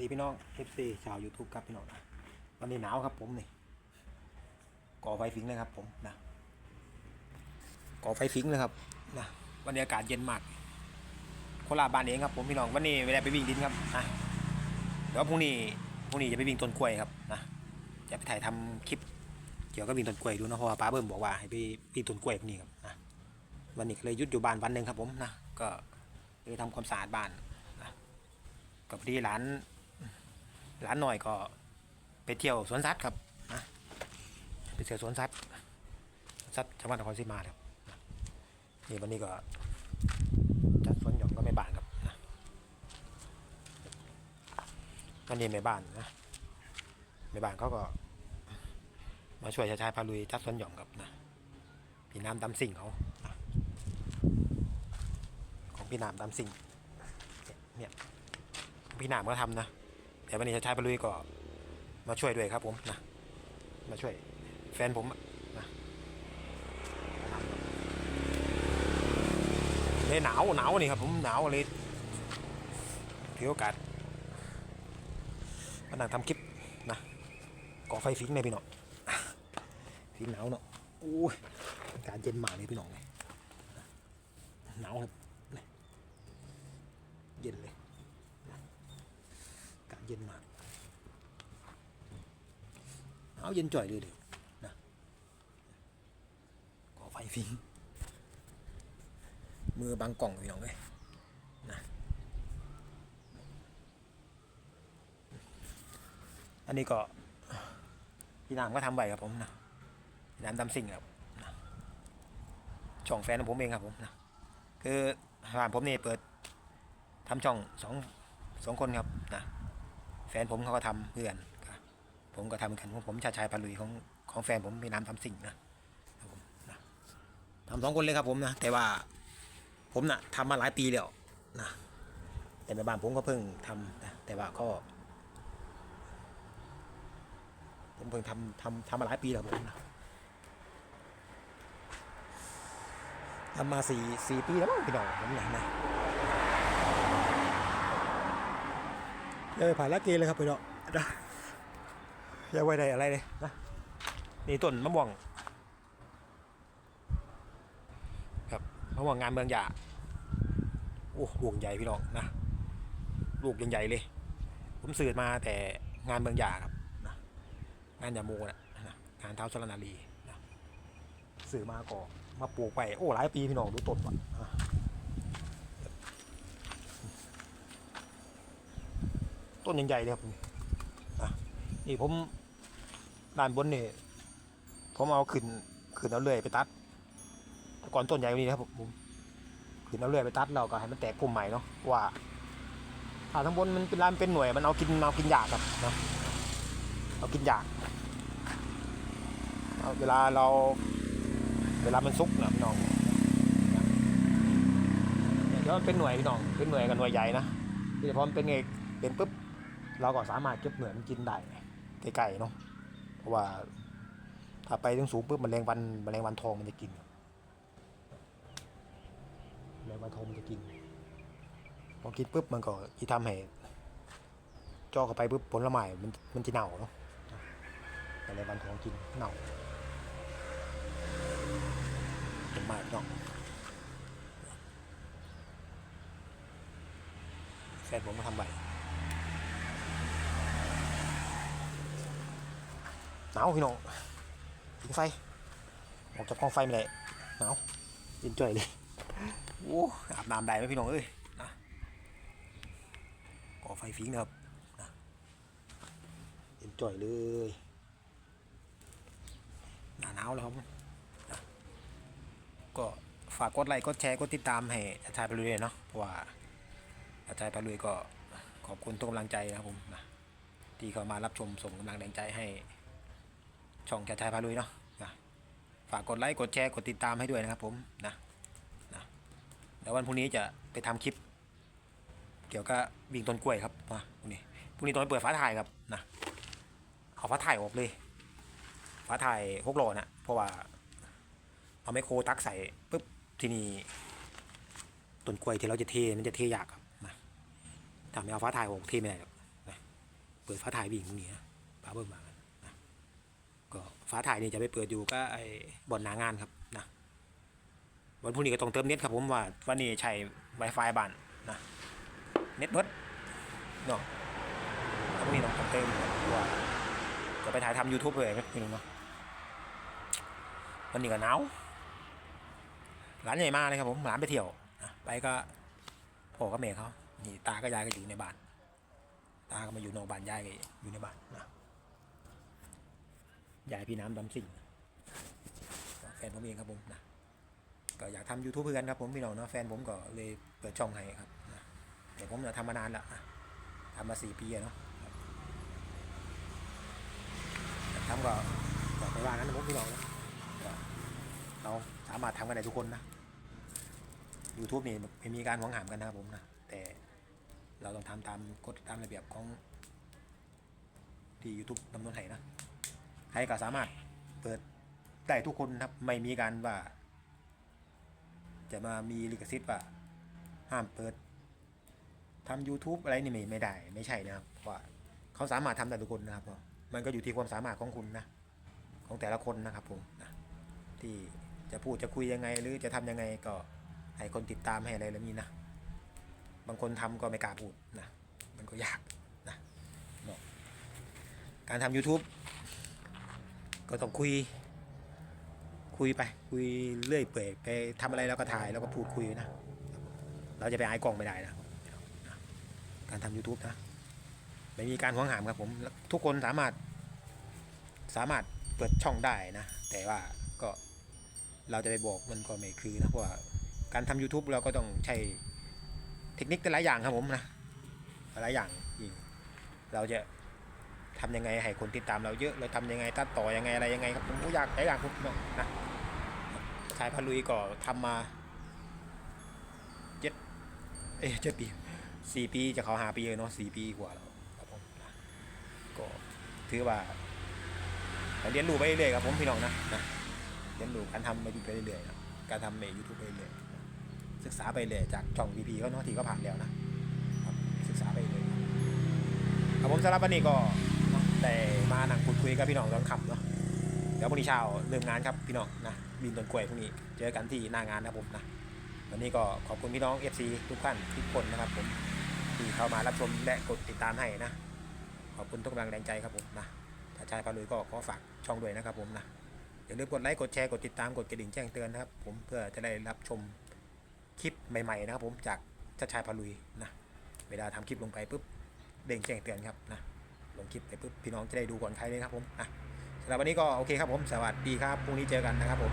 ดีพี่น้องเอฟซีชาว YouTube ครับพี่น้องนะวันนี้หนาวครับผมนี่ก่อไฟฟิงเลยครับผมนะก่อไฟฟิงเลยครับนะวันนี้อากาศเย็นมากโคราชบ้านเองครับผมพี่น้องวันนี้เวลาไปวิ่งดินครับนะเดี๋ยวพรุ่งนี้พรุ่งนี้จะไปวิ่งต้นกล้วยครับนะจะไปถ่ายทำคลิป เกี่ยวกับวิ่งต้นกล้วยดูนะเพราะว่าป้าเบิ้มบอกว่าให้ไปวิ่งต้นกล้วยพรุ่งนี้ครับนะวันนี้ก็เลยยุดอยู่บ้านวันหนึ่งครับผมนะก็ไปทำความสะอาดบ้านนะกับพอดีหลาน หลานหน่อยก็ไปเที่ยวสวนสัตว์ครับนะไปเที่ยวสวนสัตว์สัตว์จังหวัดนครศรีมาครับนี่วันนี้ก็จัดสวนหย่อมก็ไม่บานครับนะวันนี้ไม่บ้านนะไม่บ้านเขาก็ มาช่วยชายชายพาลุยจัดสวนหย่อมครับนะพี่น้ำดำสิ่งเขาของพี่น้ำดำสิ่งเนี่ยพี่น้ำก็ทำนะ แต่วันนี้ชายชายพาลุยก็มาช่วยด้วยครับผมนะมาช่วยแฟนผมนะเลยหนาวหนาวนี่ครับผมหนาวเลยถือโอกาสมานั่งทำคลิปนะก่อไฟฟิงเลยพี่น้องฟิงหนาวเนาะโอ้ยอากาศเย็นมากเลยพี่น้องเลยหนาวครับนี่เย็นเลย เย็นมากหนาวเย็นจ่อยเลยเดี๋ยวนะก่อไฟฟิงมือบังกล่องพี่น้องเลยนะอันนี้ก็พี่นามก็ทำไว้ครับผมนะพี่นามดำสิ่งครับนะช่องแฟนของผมเองครับผมนะคือร้านผมนี่เปิดทำช่องสองสองคนครับนะ แฟนผมเขาก็ทำเพื่อนผมก็ทำเหมือนกันของผมชาชายปาลุยของของแฟนผมพี่นามทำสิ่งนะทำสองคนเลยครับผมนะแต่ว่าผมนะ่ะทำมาหลายปีแล้วนะแต่ในบ้านผมก็เพิ่งทำนะแต่ว่าก็ผมเพิ่งทำทำทำมาหลายปีแล้วผมนะทำมาสี่สี่ปีแล้วมั้งพี่น้องผมเนี่ยนะ เลยผ่านละเกเลยครับพี่น้องนะอยังไว้ได้อะไรเลยนะนี่ต้นมะม่วงครับมะม่วงงานเมืองหยาโอ้ลูกใหญ่พี่น้องนะลูกยังใหญ่เลย ผมสืบมาแต่งานเมืองหยาครับนะงานยาโมนะนะงานเท้าสรนารีนะสื่อมาก่อมาปลูกไปโอ้หลายปีพี่น้องดูต้นว่ะอะ ต้นใหญ่ๆเลยครับนี่ผมด้านบนนี่ผมเอาขึ้นขึ้นเอาเลื่อยไปตัดแต่ก่อนต้นใหญ่กว่านี้นะครับผมขึ้นเอาเลื่อยไปตัดเราก็ให้มันแตกพุ่มใหม่เนาะว่าถ้าทั้างบนมันเป็นลานเป็นหน่วยมันเอากินเอากินยากครับเนาะเอากินยากเวลาเราเวลามันซุกนะพี่น้องเดี๋ยวมันเป็นหน่วยพี่น้องเป็นหน่วยกับหน่วยใหญ่นะที่พร้อมเป็นเอกเป็นปุ๊บ เราก็สามารถเก็บเหน่วยมันกินได้ไกลๆเนาะเพราะว่าถ้าไปถึงสูงปุ๊บแมลงวันแมลงวันทองมันจะกินแมลงวันทองมันจะกินพอกินปุ๊บมันก็ที่ทำให้จ่อเข้าไปปุ๊บผลไม้มันมันจะเน่าเนาะอะไรบันทองกินเน่าเห็นมากเนาะแฟนผมมาทำใบ หนาวพี่น้องผิงไฟ ออกจากกองไฟไม่ได้หนาวเย็นจ่อยเลยโอ้อาบน้ำได้ไหมพี่น้องเอ้ยนะก่อไฟฟิงนะครับนะเย็นจ่อยเลยหนาหนาวแล้วครับนะก็ฝากกดไลค์กดแชร์กดติดตามให้อาจารย์ไปลุยเลยเนาะเพราะว่าอาจารย์ไปลุยก็ขอบคุณทุกกำลังใจนะครับผมนะที่เข้ามารับชมส่งกำลังแรงใจให้ ช่องอาจายพาลุยเนาะนะฝากกดไลค์กดแชร์กดติดตามให้ด้วยนะครับผมนะนะแล้ววันพรุ่งนี้จะไปทำคลิป เกี่ยวกับวิ่งต้นกล้วยครับมาพรุ่งนี้พรุ่งนี้ตอนเปิดฟ้าถ่ายครับนะเอาฟ้าถ่ายออกเลยฟ้าถ่ายหกโลนะเพราะว่าเอาไมโครตักใส่ปุ๊บที่นี่ต้นกล้วยที่เราจะเทมันจะเทยากครับนะถ้าไม่เอาฟ้าถ่ายออกเทไม่ได้หรอกนะปิดฝาถ่ายวิ่งพรุ่งนี้นะปาเบิ้มมา กันนะก็ฝาถ่ายนี่จะไปเปิดอยู่ก็ไอ้บ่อนหนางานครับนะวันพรุ่งนี้ก็ต้องเติมเน็ตครับผมว่าวันนี้ใช้ Wi-Fi บ้านนะเน็ตเบิดเนาะพรุ่งนี้ต้องเติมว่าจะไปถ่ายทำ YouTube เลยครับพี่น้องเนาะวันนี้ก็หนาวหลานใหญ่มากเลยครับผมหลานไปเที่ยวนะไปก็พ่อกับแม่เขานี่ตากับยายก็อยู่ในบ้าน ตาก็มาอยู่นอกบ้านยายก็อยู่ในบ้านนะ ยายพี่น้ำดำสิ่งแฟนผมเองครับผมนะก็อยากทำ YouTube เพื่อนครับผมพี่น้องเนาะแฟนผมก็เลยเปิดช่องให้ครับนะแต่ผมเนี่ยทำมานานละทำมาสี่ปีเนาะทำก็ก็ไม่ว่านั้นนะผมพี่น้องนะเราสามารถทำกันได้ทุกคนนะ YouTube นี่ไม่มีการหวงหามกันนะครับผมนะแต่เราต้องทำตามกฎตามระเบียบของที่ YouTube กำหนดให้นะ ใครก็สามารถเปิดได้ทุกคนครับ ไม่มีการว่า จะมามีลิขสิทธิ์ว่า ห้ามเปิดทำ YouTube อะไรนี่ไม่ไม่ได้ ไม่ใช่นะครับเพราะว่าเขาสามารถทำได้ทุกคนนะครับมันก็อยู่ที่ความสามารถของคุณนะ ของแต่ละคนนะครับผมนะที่จะพูดจะคุยยังไง หรือจะทำยังไงก็ให้คนติดตามให้อะไรแล้วนี้นะ บางคนทำก็ไม่กล้าพูดนะ มันก็ยากนะเนาะการทำ YouTube ก็ต้องคุย คุยไป คุยเรื่อยเปื่อยไปทำอะไรแล้วก็ถ่ายแล้วก็พูดคุยนะ เราจะไปอายกล้องไม่ได้นะ การทำ YouTube นะไม่มีการหวงหามครับผมทุกคนสามารถสามารถเปิดช่องได้นะ แต่ว่าก็เราจะไปบอกมันก็ไม่คือนะเพราะว่าการทำ YouTube เราก็ต้องใช้เทคนิคแต่หลายอย่างครับผมนะหลายอย่างจริงเราจะ ทำยังไงให้คนติดตามเราเยอะเราทำยังไงตัดต่อยังไงอะไรยังไงครับผมอยากหลายอย่างผมนะนะชายพาลุยก็ทำมาเจ็ดเอ้เจ็ดปีสี่ปีจะเขาหาปีเลยเนาะสี่ปีกว่าแล้วครับผมนะก็ถือว่าเรียนรู้ไปเรื่อยครับผมพี่น้องนะนะเรียนรู้การทำไปเรื่อยๆการทำในยูทูบไปเรื่อยศึกษาไปเลยจากช่องพีพีก็เนาะที่ก็ผ่านแล้วนะครับศึกษาไปเลยครับผมสำหรับวันนี้ก็ เนาะได้มาหนังพูดคุยกับพี่น้องตอนค่ำเนาะเดี๋ยวพรุ่งนี้เช้าเริ่มงานครับพี่น้องนะบินต้นกล้วยพรุ่งนี้เจอกันที่หน้างานนะผมนะวันนี้ก็ขอบคุณพี่น้อง FC ทุกท่านทุกคนนะครับผมที่เข้ามารับชมและกดติดตามให้นะขอบคุณทุกกำลังแรงใจครับผมนะถ้าชายพาลุยก็ขอฝากช่องด้วยนะครับผมนะอย่าลืมกดไลค์กดแชร์กดติดตามกดกระดิ่งแจ้งเตือนนะครับผมเพื่อจะได้รับชมคลิปใหม่ๆนะครับผมจากชัดชายพาลุยนะเวลาทำคลิปลงไปปุ๊บเด้งแจ้งเตือนครับนะ ลงคลิปไปปุ๊บพี่น้องจะได้ดูก่อนใครเลยครับผมอะสำหรับวันนี้ก็โอเคครับผมสวัสดีครับพรุ่งนี้เจอกันนะครับผม